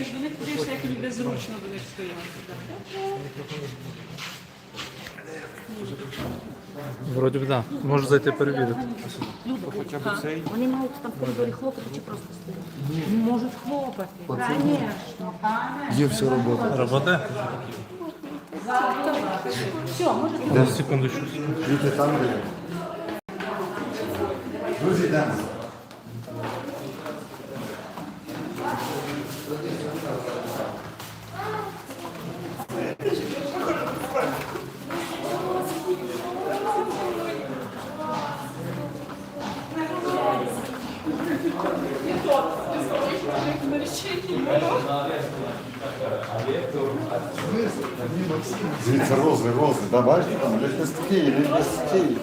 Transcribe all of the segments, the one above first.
підійдеш до них, подивишся, як ніби зручно до них стояти. Вроді б, так. Да. Можу зайти перевірити. Вони мають там в коридорі хлопати чи просто стояти? Можуть хлопати. Звісно. Є вся робота. Робота? Все, можете. Секундочку. Там. Друзі, йдемо. Дивіться, рози, рози. Да, бачите, там лепестки, лепестки.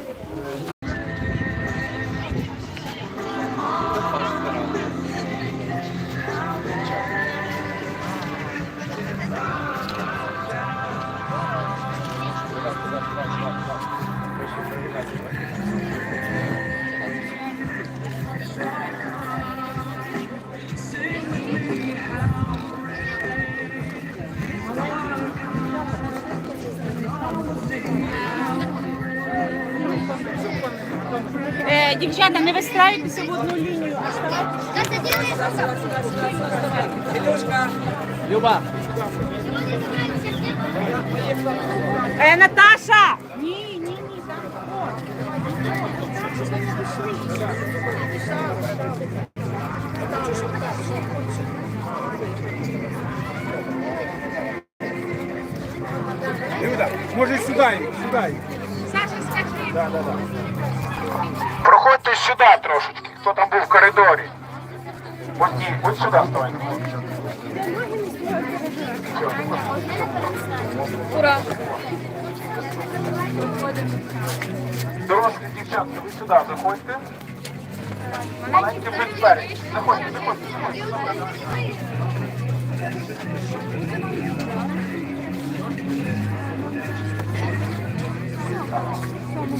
Дівчата, не вистраюйтеся в одну лінію, а ставайте. Люба. Е, Наташа! Ні, ні, ні, там Люда, може сюди, сюди. Проходьте сюди трошечки, хто там був в коридорі. Ось, ні, ось сюди станьте. Дорослі дівчатки, ви сюди заходьте. Маленькі вже двері. Заходьте, заходьте, заходьте. Ну,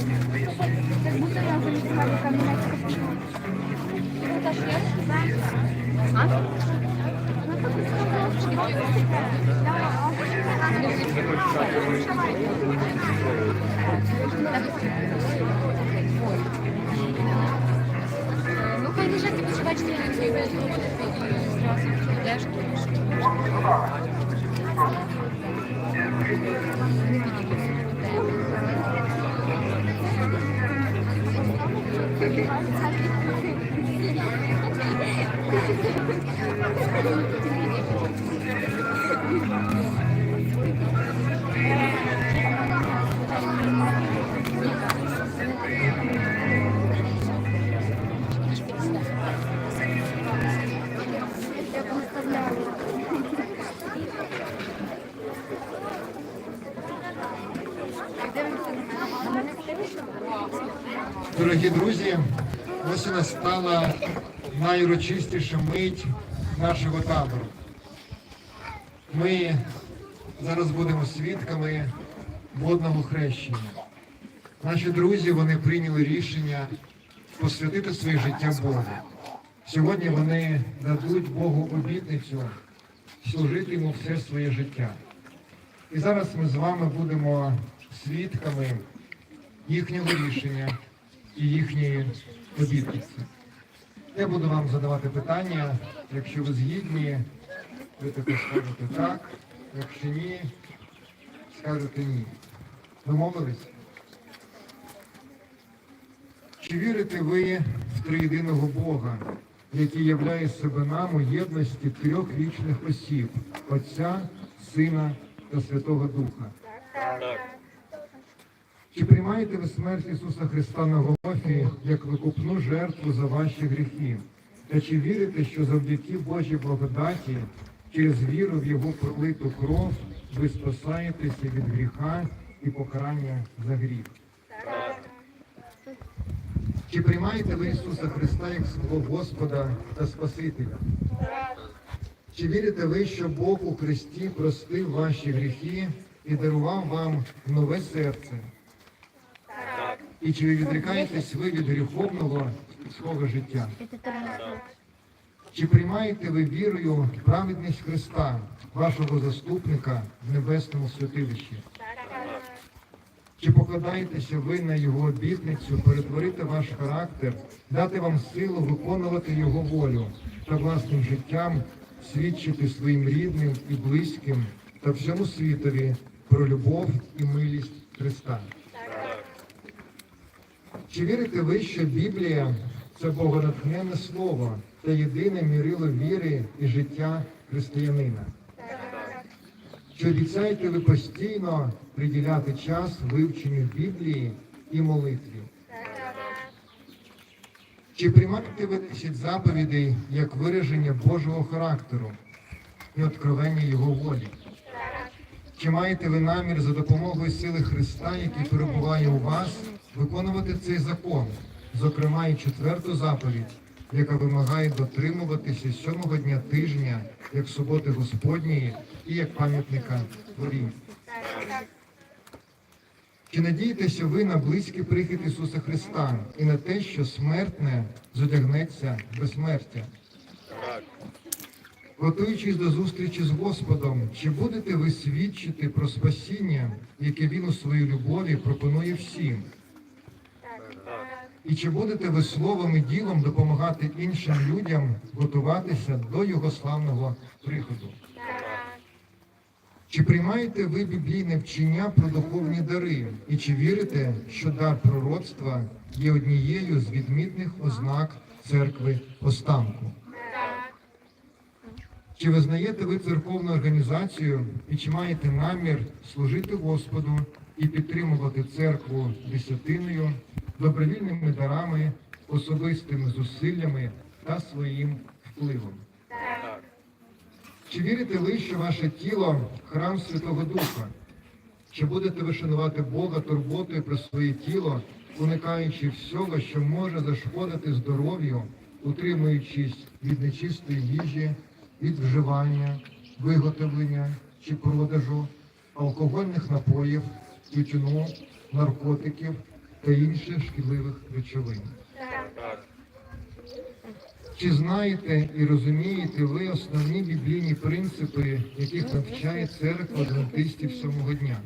коли вже ти почуваєш, що не твої зразу দেখি Дорогі друзі, ось настала найурочистіша мить нашого табору. Ми зараз будемо свідками водного хрещення. Наші друзі вони прийняли рішення посвятити своє життя Богу. Сьогодні вони дадуть Богу обітницю служити йому все своє життя. І зараз ми з вами будемо свідками їхнього рішення і їхньої обітниці. Я буду вам задавати питання. Якщо ви згідні, ви таки скажете так, якщо ні, скажете ні. Домовились? Чи вірите ви в триєдиного Бога, який являє себе нам у єдності трьох вічних осіб Отця, Сина та Святого Духа? Чи приймаєте ви смерть Ісуса Христа на Голгофі як викупну жертву за ваші гріхи? Та чи вірите, що завдяки Божій благодаті, через віру в Його пролиту кров, ви спасаєтеся від гріха і покарання за гріх? Чи приймаєте ви Ісуса Христа як свого Господа та Спасителя? Чи вірите ви, що Бог у Христі простив ваші гріхи і дарував вам нове серце? І чи відрікаєтесь ви від гріховного свого життя? Чи приймаєте ви вірою праведність Христа, вашого заступника в небесному святилищі? Чи покладаєтеся ви на його обітницю перетворити ваш характер, дати вам силу виконувати його волю та власним життям свідчити своїм рідним і близьким та всьому світові про любов і милість Христа? Чи вірите ви, що Біблія це богонатхненне слово та єдине мірило віри і життя християнина? Чи обіцяєте ви постійно приділяти час вивченню Біблії і молитві? Чи приймаєте ви 10 заповідей як вираження Божого характеру і откровення Його волі? Чи маєте ви намір за допомогою сили Христа, який перебуває у вас, виконувати цей закон, зокрема і четверту заповідь, яка вимагає дотримуватися сьомого дня тижня, як суботи Господньої і як пам'ятника Борів? Чи надієтеся ви на близький прихід Ісуса Христа і на те, що смертне зодягнеться безсмертя? Готуючись до зустрічі з Господом, чи будете ви свідчити про спасіння, яке Він у своїй любові пропонує всім? І чи будете ви словом і ділом допомагати іншим людям готуватися до Його славного приходу? Чи приймаєте ви біблійне вчення про духовні дари? І чи вірите, що дар пророцтва є однією з відмітних ознак церкви останку? Чи визнаєте ви церковну організацію і чи маєте намір служити Господу і підтримувати церкву десятиною, добровільними дарами, особистими зусиллями та своїм впливом? Чи вірите ви, що ваше тіло храм Святого Духа? Чи будете ви шанувати Бога турботою про своє тіло, уникаючи всього, що може зашкодити здоров'ю, утримуючись від нечистої їжі, від вживання, виготовлення чи продажу алкогольних напоїв, тютюну, наркотиків та інших шкідливих речовин? Чи знаєте і розумієте ви основні біблійні принципи, яких навчає церква адвентистів сьомого дня?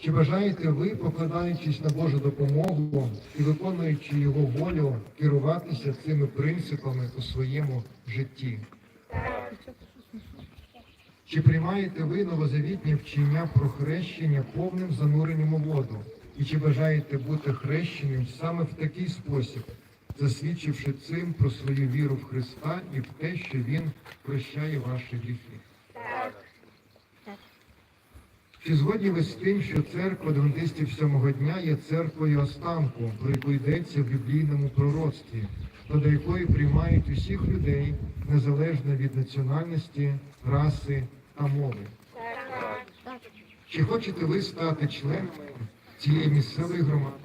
Чи бажаєте ви, покладаючись на Божу допомогу і виконуючи його волю, керуватися цими принципами у своєму житті? Чи приймаєте ви новозавітні вчення про хрещення повним зануренням у воду? І чи бажаєте бути хрещеним саме в такий спосіб, засвідчивши цим про свою віру в Христа і в те, що Він прощає ваші гріхи? Чи згодні ви з тим, що церква адвентистів сьомого дня є церквою останку, про яку йдеться в біблійному пророцтві, та до якої приймають усіх людей незалежно від національності, раси та мови? Чи хочете ви стати членами цієї місцевої громади,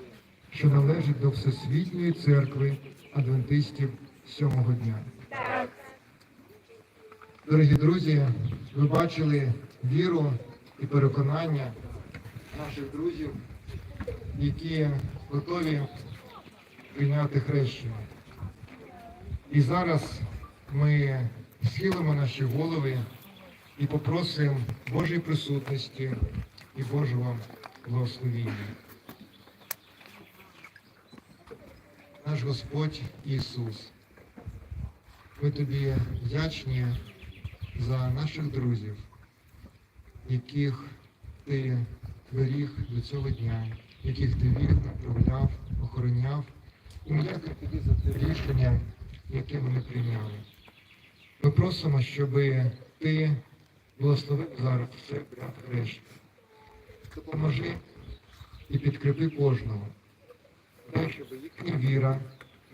що належить до Всесвітньої церкви адвентистів сьомого дня? Дорогі друзі, ви бачили віру і переконання наших друзів, які готові прийняти хрещення. І зараз ми схилимо наші голови і попросимо Божої присутності і Божого благословіння. Наш Господь Ісус, ми тобі вдячні за наших друзів, яких ти беріг до цього дня, яких ти вірив, направляв, охороняв. І ми дякуємо тобі за це рішення, яке вони прийняли. Ми просимо, щоб ти благословив зараз все прямо хрещення. Допоможи і підкріпи кожного. Дай, щоб їхня віра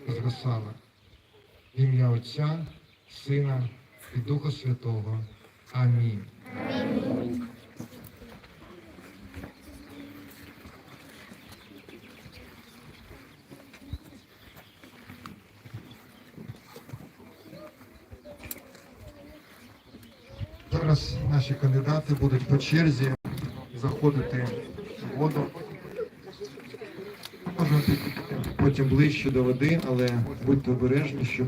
не згасала. В ім'я Отця, Сина і Духа Святого. Амінь. Зараз наші кандидати будуть по черзі заходити в воду. Можна потім ближче до води, але будьте обережні, щоб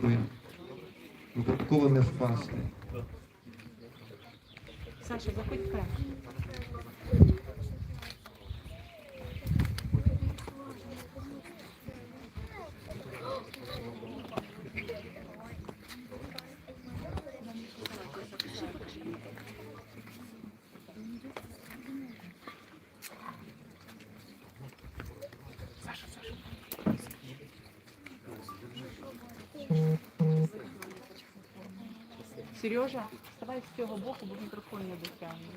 випадково не впасти. Саша, заходь вперед. Сережа, вставай з цього боку, бо мікрофон не дотягне.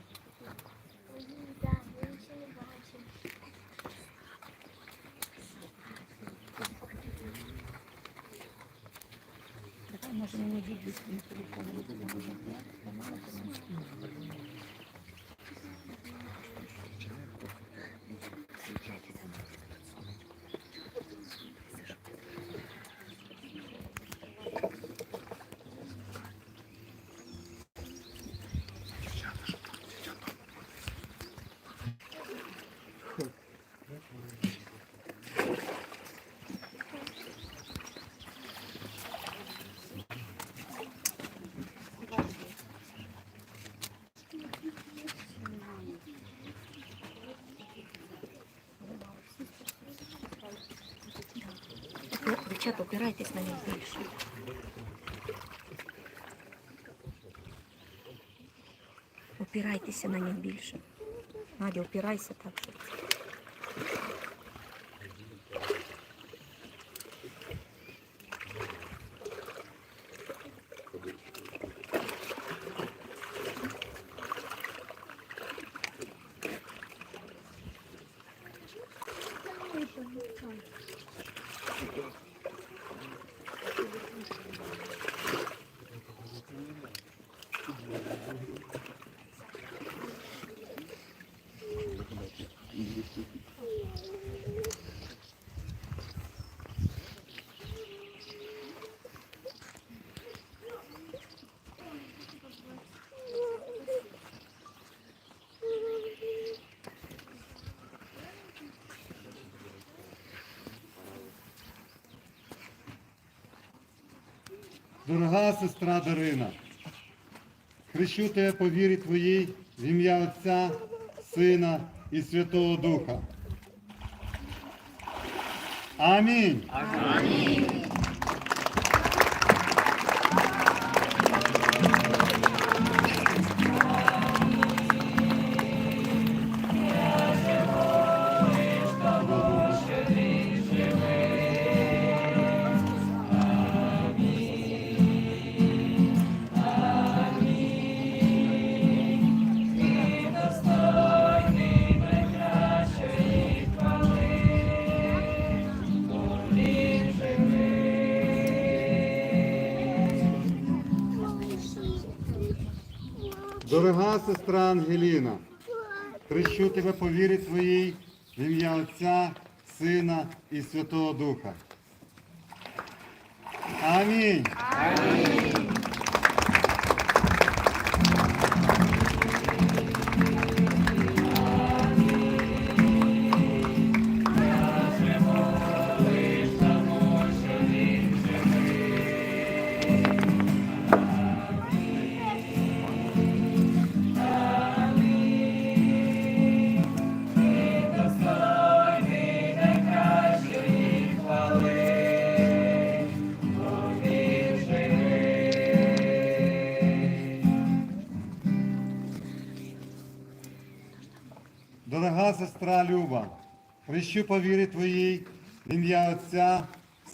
Дівчата, опирайтесь на них більше. Опирайтеся на них більше. Надя, опирайся так, щоб. Дорога сестра Дарина, хрещу тебе по вірі твоїй в ім'я Отця, Сина і Святого Духа. Амінь. Дорога сестра Ангеліна, хрещу тебе по вірі твоїй в ім'я Отця, Сина і Святого Духа. Амінь. Дорога сестра Люба, прищу по вірі твоїй ім'я Отця,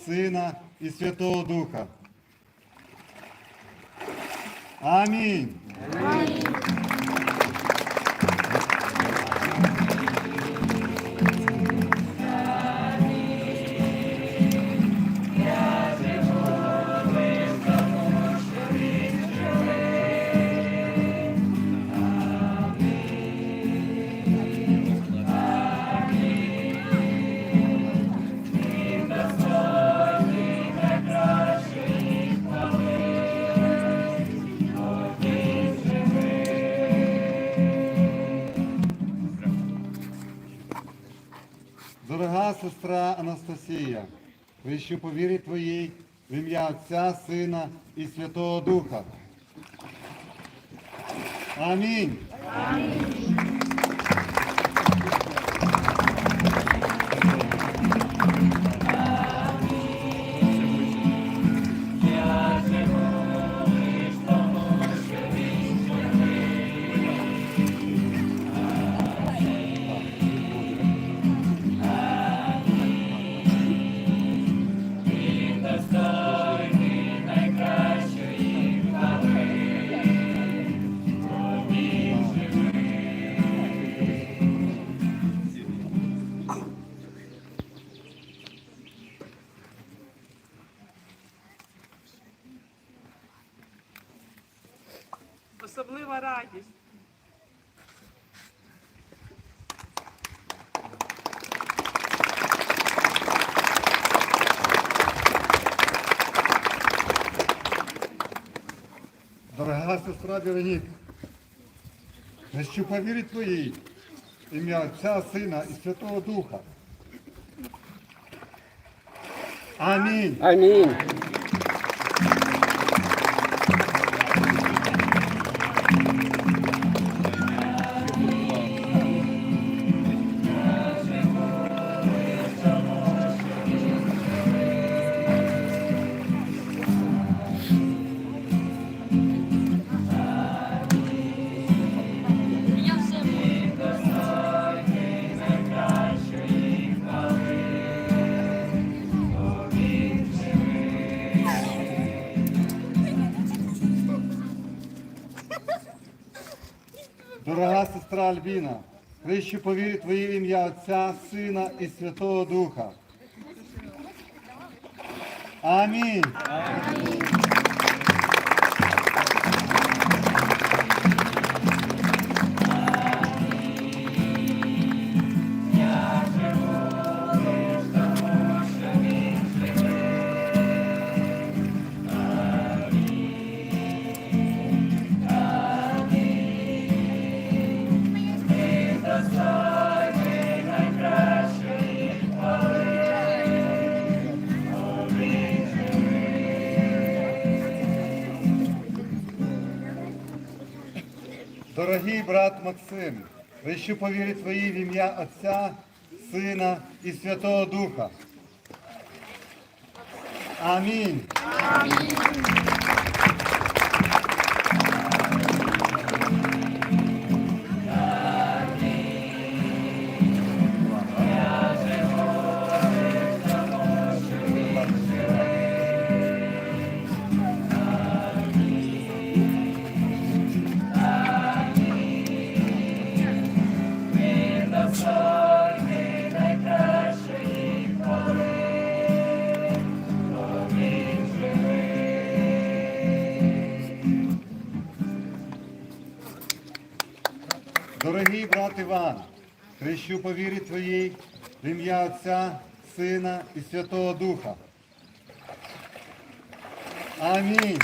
Сина і Святого Духа. Амінь. Сестра по вірі твоїй в ім'я Отця, Сина і Святого Духа. Амінь. Особлива Дорога сестра Вероніка, що по вірі твоїй, ім'я Отця, Сина і Святого Духа. Амінь. Амінь. Альбіна, хрещу повірю твоє ім'я Отця, Сина і Святого Духа. Амінь. Дорогий брат Максим, хрещу повірити Твої в ім'я Отця, Сина і Святого Духа. Амінь. Дорогий брат Іван, хрещу по вірі твоїй в ім'я Отця, Сина і Святого Духа. Амінь.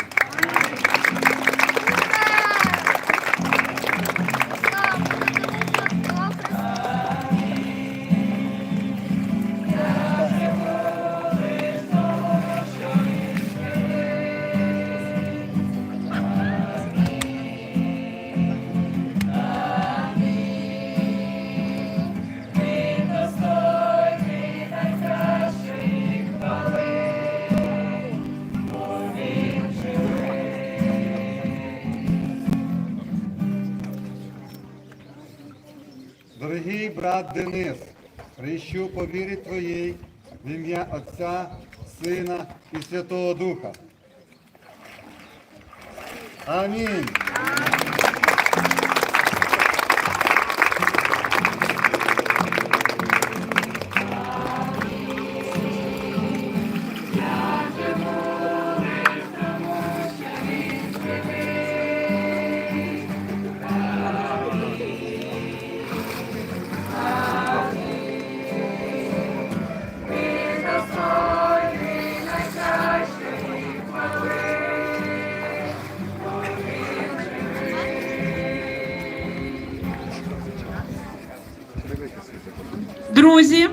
Дорогий брат Денис, хрещу по вірі твоїй в ім'я Отця, Сина і Святого Духа. Амінь. Друзі,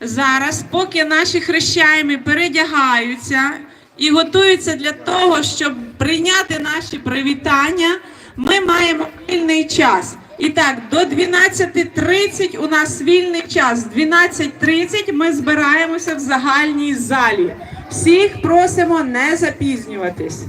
зараз, поки наші хрещаємі передягаються і готуються для того, щоб прийняти наші привітання. Ми маємо вільний час. І так, до 12.30 у нас вільний час. В 12.30 ми збираємося в загальній залі. Всіх просимо не запізнюватись.